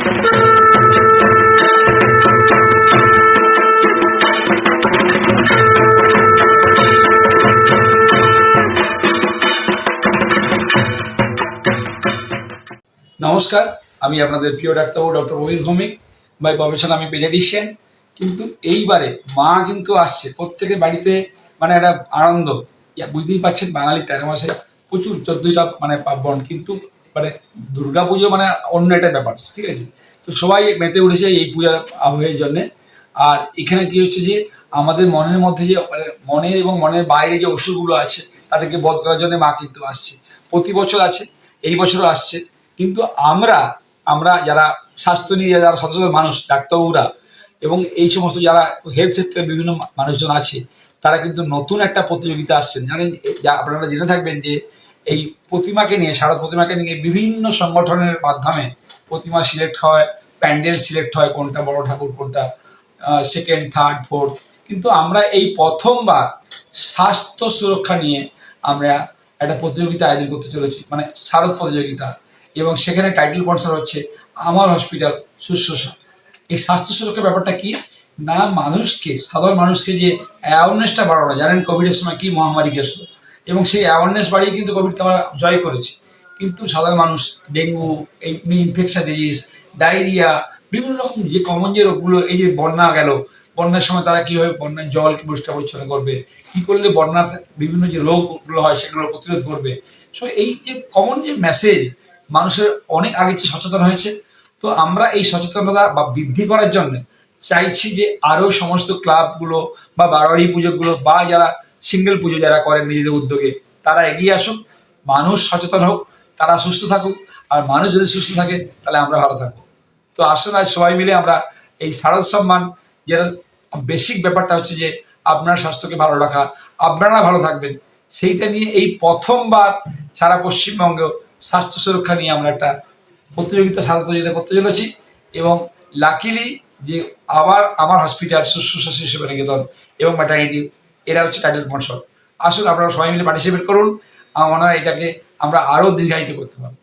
নমস্কার, আমি আপনাদের প্রিয় ডাক্তারবাবু doctor Rahir Bhowmik by profession আমি পেডিয়াট্রিশিয়ান। কিন্তু এইবারে মা কিন্তু আসছে, প্রত্যেকের বাড়িতে মানে একটা আনন্দ। বুঝতেই পারছেন, বাঙালি তেরো মাসে প্রচুর চোদ্দোটা মানে পার্বণ। কিন্তু মানে দুর্গা পুজো মানে অন্য একটা ব্যাপার, ঠিক আছে? তো সবাই মেতে উঠেছে এই পূজার আবহের জন্যে। আর এখানে কি হচ্ছে যে, আমাদের মনের মধ্যে যে মানে মনের এবং মনের বাইরে যে অসুরগুলো আছে, তাদেরকে বধ করার জন্য মা কিন্তু আসছে। প্রতি বছর আছে, এই বছরও আসছে। কিন্তু আমরা আমরা যারা স্বাস্থ্য নিয়ে যারা সচেতন মানুষ, ডাক্তারবাবুরা, এবং এই সমস্ত যারা হেলথ সেক্টরের বিভিন্ন মানুষজন আছে, তারা কিন্তু নতুন একটা প্রতিযোগিতা আসছেন। জানেন আপনারা জেনে থাকবেন যে এই প্রতিমাকে নিয়ে, শারদ প্রতিমাকে নিয়ে বিভিন্ন সংগঠনের মাধ্যমে প্রতিমা সিলেক্ট হয়, প্যান্ডেল সিলেক্ট হয়, কোনটা বড় ঠাকুর, কোনটা সেকেন্ড থার্ড ফোর্থ কিন্তু আমরা এই প্রথমবার স্বাস্থ্য সুরক্ষা নিয়ে আমরা একটা প্রতিযোগিতা আয়োজন করতে চলেছি মানে শারদ প্রতিযোগিতা। এবং সেখানে টাইটেল স্পন্সর হচ্ছে আমার হসপিটাল শুশ্রূষা। এই স্বাস্থ্য সুরক্ষা ব্যাপারটা কি? না, মানুষকে, সাধারণ মানুষকে যে অ্যাওয়ারনেসটা বাড়ানো, জানেন কোভিডের সময় কি মহামারী গেছিল? এবং সেই অ্যাওয়ারনেস বাড়িয়ে কিন্তু কোভিডকে আমরা জয় করেছি। কিন্তু সাধারণ মানুষ, ডেঙ্গু, এই ইনফেকশন ডিজিজ ডায়রিয়া বিভিন্ন রকম যে কমন যে রোগগুলো, এই যে বন্যা গেল, বন্যার সময় তারা কীভাবে বন্যার জল পরিষ্কার পরিচ্ছন্ন করবে, কী করলে বন্যার বিভিন্ন যে রোগগুলো হয় সেগুলো প্রতিরোধ করবে। সো এই যে কমন যে মেসেজ মানুষের অনেক আগে চেয়ে সচেতন হয়েছে, তো আমরা এই সচেতনতা বা বৃদ্ধি করার জন্য চাইছি যে আরও সমস্ত ক্লাবগুলো বা বারোয়ারি পুজোগুলো বা যারা সিঙ্গেল পুজো যারা করেন নিজেদের উদ্যোগে, তারা এগিয়ে আসুক, মানুষ সচেতন হোক, তারা সুস্থ থাকুক, আর মানুষ যদি সুস্থ থাকে, তাহলে আমরা ভালো থাকব। তো আসুন আজ সবাই মিলে আমরা এই শারদ সম্মান, যেটা বেসিক ব্যাপারটা হচ্ছে যে আপনার স্বাস্থ্যকে ভালো রাখা, আপনারা ভালো থাকবেন, সেইটা নিয়ে এই প্রথমবার সারা পশ্চিমবঙ্গে স্বাস্থ্য সুরক্ষা নিয়ে আমরা একটা প্রতিযোগিতা স্বাস্থ্য প্রতিযোগিতা করতে চলেছি এবং লাকিলি যে আবার আমার হসপিটাল শুশ্রূষা শিশু নিকেতন এবং ম্যাটার্নিটি এরা হচ্ছে টাইটেল স্পন্সর আসুন আপনারা সবাই মিলে পার্টিসিপেট করুন। আমার মনে হয় এটাকে আমরা আরও দীর্ঘায়িত করতে পারব।